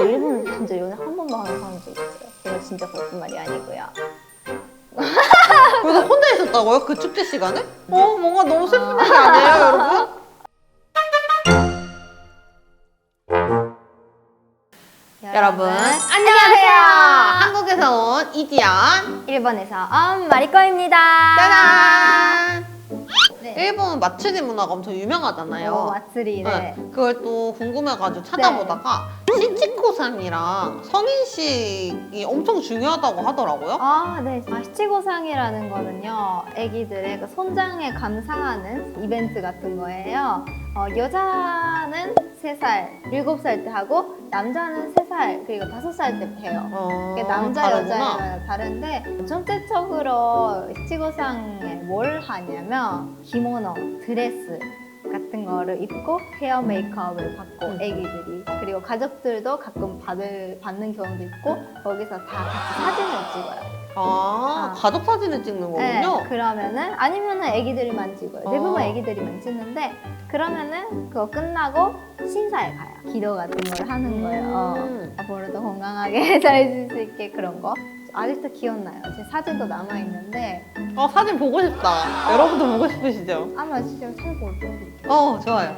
저 일본 진짜 연애 한 번도 안 하는 사람도 있어요. 이거 진짜 거짓말이 아니고요. 그래서 혼자 있었다고요? 그 축제 시간에? 어 뭔가 너무 슬픈 얘기 아니에요 여러분? 여러분 안녕하세요. 한국에서 온 이지연 일본에서 온 마리코입니다. 짜잔. 네. 일본 마츠리 문화가 엄청 유명하잖아요. 오, 마츠리. 네. 그걸 또 궁금해가지고 찾아보다가 시치코상이랑 성인식이 엄청 중요하다고 하더라고요. 아, 네. 아, 시치고상이라는 거는요, 아기들의 그 손장에 감사하는 이벤트 같은 거예요. 어, 여자는 3살, 7살 때 하고, 남자는 3살, 그리고 5살 때 해요. 어, 이게 남자, 다르구나. 여자에 다른데, 전체적으로 시치고상에 뭘 하냐면, 기모노, 드레스, 같은 거를 입고 헤어 메이크업을 받고 음. 애기들이 그리고 가족들도 가끔 받을 받는 경우도 있고 거기서 다 같이 사진을 찍어요. 아, 아. 가족 사진을 찍는 네, 거군요. 그러면은 아니면은 애기들이만 찍어요. 대부분 어. 애기들이만 찍는데 그러면은 그거 끝나고 신사에 가요. 기도 같은 걸 하는 거예요. 어, 음. 앞으로도 건강하게 잘수 있게 그런 거. 아직도 기억나요. 제 사진도 남아 있는데 어, 사진 보고 싶다. 여러분도 보고 싶으시죠? 아마 진짜 최고 좀 어, 좋아요.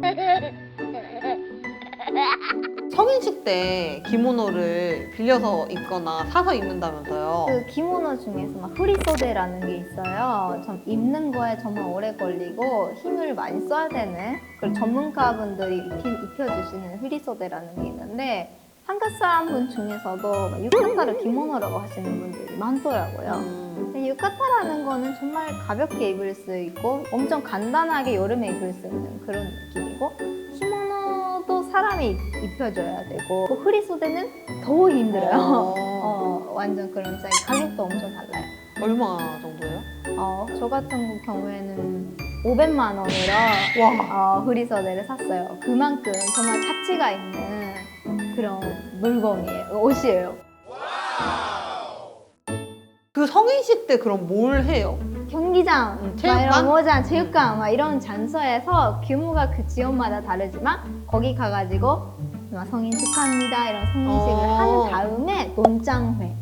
성인식 때 기모노를 빌려서 입거나 사서 입는다면서요. 그 기모노 중에서 막 프리소데라는 게 있어요. 좀 입는 거에 정말 오래 걸리고 힘을 많이 써야 되는 그리고 전문가분들이 입히, 입혀주시는 프리소데라는 게 있는데 한국 사람분 중에서도 막 유카타를 기모노라고 하시는 분들이 많더라고요. 음. 유카타라는 거는 정말 가볍게 입을 수 있고 엄청 간단하게 여름에 입을 수 있는 그런 느낌이고 키모노도 사람이 입- 입혀줘야 되고 그 프리소데는 더 힘들어요. 어. 어, 완전 그런 차이. 가격도 엄청 달라요. 얼마 정도예요? 어, 저 같은 경우에는 500만 원으로 와. 어, 프리소데를 샀어요. 그만큼 정말 가치가 있는 그런 물건이에요. 옷이에요. 그 성인식 때 그럼 뭘 해요? 경기장, 음, 막 체육관? 이런 모장, 체육관 막 이런 장소에서 규모가 그 지역마다 다르지만 거기 가가지고 막 성인 축하합니다 이런 성인식을 어. 하는 다음에 논장회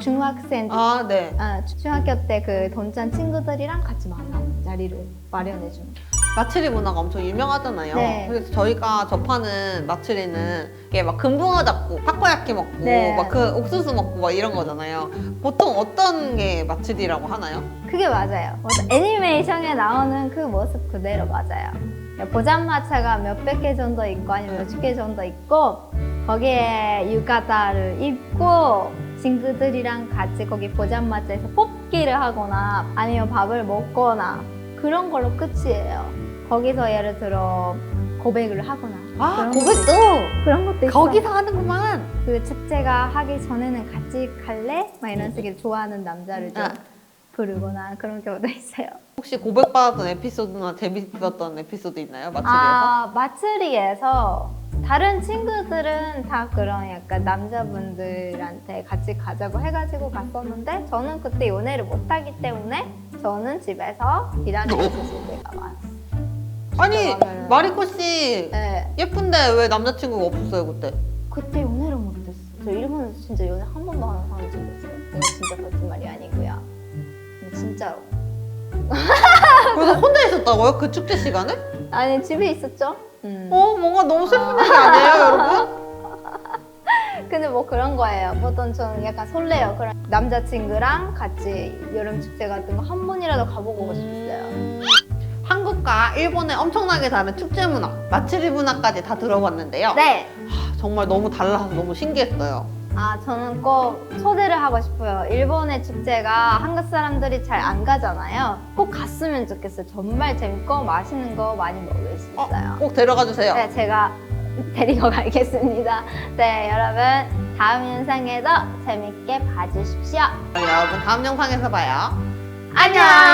중학생 아, 네. 아, 중학교 때 그 돈짠 친구들이랑 같이 만나는 자리를 마련해 줍니다. 마츠리 문화가 엄청 유명하잖아요. 네. 그래서 저희가 접하는 마츠리는 이게 막 금붕어 잡고 타코야키 먹고 네. 막 그 옥수수 먹고 막 이런 거잖아요. 보통 어떤 게 마츠리라고 하나요? 그게 맞아요. 맞아. 애니메이션에 나오는 그 모습 그대로 맞아요. 보장마차가 몇백 개 정도 있고 아니면 몇십 개 정도 있고 거기에 유가다를 입고 친구들이랑 같이 거기 보장마차에서 뽑기를 하거나 아니면 밥을 먹거나 그런 걸로 끝이에요. 거기서 예를 들어 고백을 하거나 아, 고백도 그런 것도 있어요. 거기서 하는구만. 그 축제가 하기 전에는 같이 갈래? 막 이런 식으로 좋아하는 남자를 좀 아. 부르거나 그런 경우도 있어요. 혹시 고백받았던 에피소드나 재밌었던 에피소드 있나요? 마츠리에서? 아, 마츠리에서 다른 친구들은 다 그런 약간 남자분들한테 같이 가자고 해가지고 갔었는데 저는 그때 연애를 못하기 때문에 저는 집에서 기다리고 있을 때가 많았어요. 아니, 그러면은- 마리코 씨 네, 예쁜데 왜 남자친구가 없었어요, 그때? 그때 연애를 못했어요. 저 일본에서 진짜 연애 한 번도 안 한 사람 친구였어요. 이거 진짜 거짓말이 아니고요. 진짜로. 그래서 혼자 있었다고요? 그 축제 시간에? 아니 집에 있었죠. 음. 어, 뭔가 너무 슬픈 얘기 아니에요, 여러분? 근데 뭐 그런 거예요. 보통 저는 약간 설레요. 그런 남자친구랑 같이 여름 축제 같은 거 한 번이라도 가보고 싶었어요. 음, 한국과 일본의 엄청나게 다른 축제 문화, 마츠리 문화까지 다 들어봤는데요. 네. 하, 정말 너무 달라서 너무 신기했어요. 아 저는 꼭 초대를 하고 싶어요. 일본의 축제가 한국 사람들이 잘 안 가잖아요. 꼭 갔으면 좋겠어요. 정말 재밌고 맛있는 거 많이 먹을 수 어, 있어요. 꼭 데려가 주세요. 네, 제가 데리고 가겠습니다. 네, 여러분 다음 영상에도 재밌게 봐주십시오. 여러분 다음 영상에서 봐요. 안녕.